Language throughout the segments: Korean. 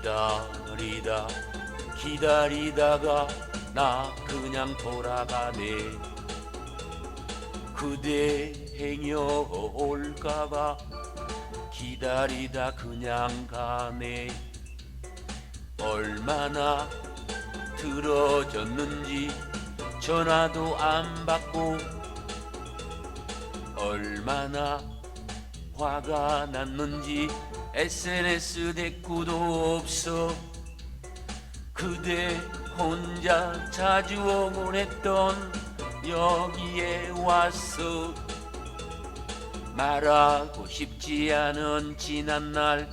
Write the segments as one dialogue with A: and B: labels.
A: 기다리다 기다리다가 나 그냥 돌아가네. 그대 행여 올까봐 기다리다 그냥 가네. 얼마나 들어졌는지 전화도 안 받고 얼마나 화가 났는지 SNS 대꾸도 없어. 그대 혼자 자주 오곤 했던 여기에 왔어 말하고 싶지 않은 지난 날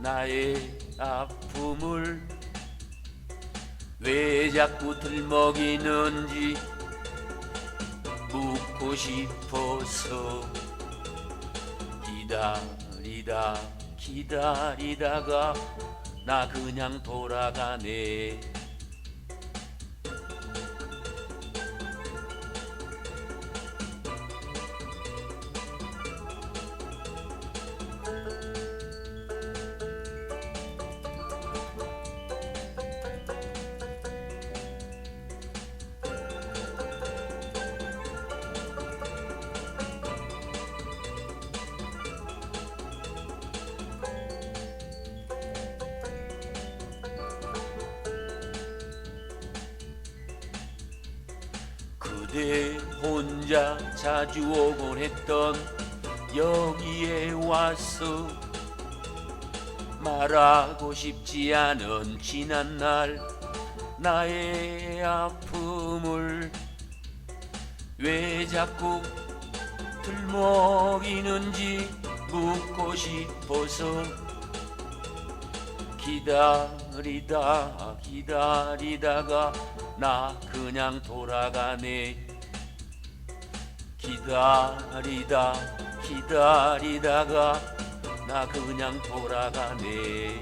A: 나의 아픔을 왜 자꾸 들먹이는지 묻고 싶어서 기다리다 기다리다가 나 그냥 돌아가네 그대 혼자 자주 오곤 했던 여기에 와서 말하고 싶지 않은 지난 날 나의 아픔을 왜 자꾸 들먹이는지 묻고 싶어서 기다리다 기다리다가 나 그냥 돌아가네. 기다리다 기다리다가 나 그냥 돌아가네